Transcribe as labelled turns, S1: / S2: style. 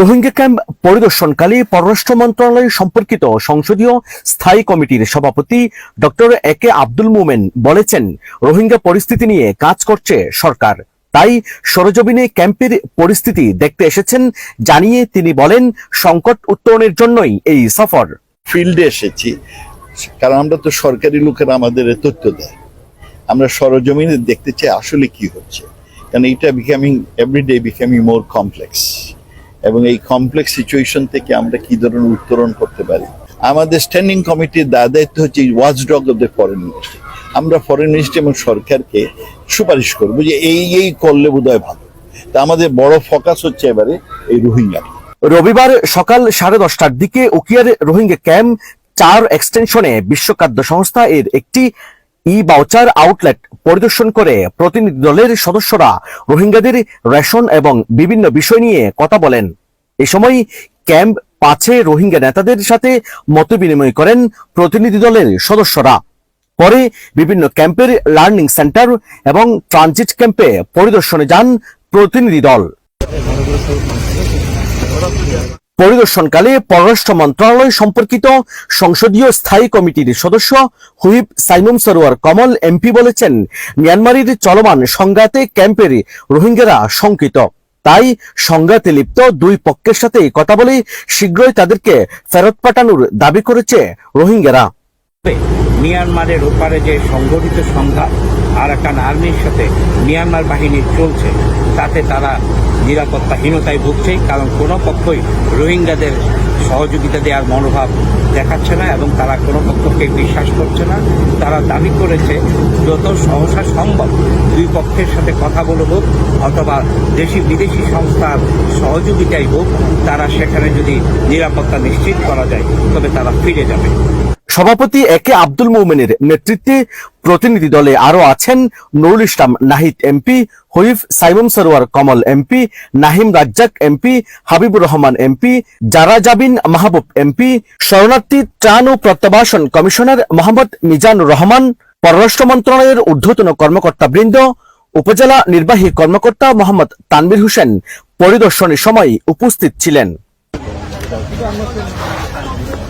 S1: Rohingya camp পরিদর্শনকালে পররাষ্ট্র মন্ত্রণালয় সম্পর্কিত সংসদীয় স্থায়ী কমিটির সভাপতি ডক্টর এ কে আব্দুল মোমেন বলেছেন রোহিঙ্গা পরিস্থিতি নিয়ে কাজ করছে সরকার তাই সরজমিনে ক্যাম্পের পরিস্থিতি দেখতে এসেছেন জানিয়ে তিনি বলেন সংকট উত্তরণের জন্যই এই সফর
S2: ফিল্ডে এসেছি কারণ আমরা তো সরকারি লোকেরা আমাদের তথ্য দেয় আমরা সরজমিনে দেখতে চাই আসলে কি হচ্ছে কারণ এটা becoming everyday becoming more complex এবং এই কমপ্লেক্স সিচুয়েশন থেকে আমরা কি ধরনের উত্তরণ করতে পারি আমাদের স্ট্যান্ডিং কমিটির দায় দায়িত্ব হচ্ছে watch dog of the foreign ministry আমরা ফরেন মিনিস্ট্রি এবং সরকারকে সুপারিশ করব যে এই এই করলে বোধহয় ভালো তা আমাদের বড় ফোকাস হচ্ছে এবারে এই রোহিঙ্গা
S1: রবিবার সকাল সাড়ে দশটার দিকে ওকিয়ার রোহিঙ্গা ক্যাম্প চার এক্সটেনশনে বিশ্ব খাদ্য সংস্থা এর একটি ই বাউচার আউটলেট পরিদর্শন করে প্রতিনিধি দলের সদস্যরা রোহিঙ্গাদের রেশন এবং বিভিন্ন বিষয় নিয়ে কথা বলেন এ সময় ক্যাম্প পাঁচে রোহিঙ্গা নেতাদের সাথে মত বিনিময় করেন প্রতিনিধি দলের সদস্যরা পরে বিভিন্ন ক্যাম্পের লার্নিং সেন্টার এবং ট্রানজিট ক্যাম্পে পরিদর্শনে যান প্রতিনিধি দল পরিদর্শনকালে পররাষ্ট্র মন্ত্রণালয় সম্পর্কিত সংসদীয় স্থায়ী কমিটির সদস্য হুইপ সাইমুম সরোয়ার কমল এমপি বলেছেন মিয়ানমারের চলমান সংঘাতে ক্যাম্পের রোহিঙ্গারা শঙ্কিত তাই সংঘাতে লিপ্ত দুই পক্ষের সাথে কথা বলে শীঘ্রই তাদেরকে ফেরত পাঠানোর দাবি করেছে রোহিঙ্গারা
S3: মিয়ানমারের ওপারে যে সংগঠিত সংঘাত আরাকান আর্মির সাথে মিয়ানমার বাহিনী চলছে তাতে তারা নিরাপত্তাহীনতায় ভুগছে কারণ কোনো পক্ষই রোহিঙ্গাদের সহযোগিতা দেওয়ার মনোভাব দেখাচ্ছে না এবং তারা কোনো পক্ষকে বিশ্বাস করছে না তারা দাবি করেছে যত সহসা সম্ভব দুই পক্ষের সাথে কথা বলে হোক অথবা দেশি বিদেশি সংস্থার সহযোগিতায় হোক তারা সেখানে যদি নিরাপত্তা নিশ্চিত করা যায় তবে তারা ফিরে যাবে
S1: সভাপতি একে আব্দুল মৌমেনের নেতৃত্বে প্রতিনিধি দলে আরো আছেন Nurul Islam Nahid MP whip Saimon Sarwar Kamal MP Nahim Razzaq MP Habibur Rahman MP Zara Jabin Mahbub MP শরণার্থী ত্রাণ ও প্রত্যাবাসন কমিশনার মোহাম্মদ মিজানুর রহমান পররাষ্ট্র মন্ত্রণালয়ের ঊর্ধ্বতন কর্মকর্তাবৃন্দ উপজেলা নির্বাহী কর্মকর্তা মোহাম্মদ তানবির হোসেন পরিদর্শনের সময় উপস্থিত ছিলেন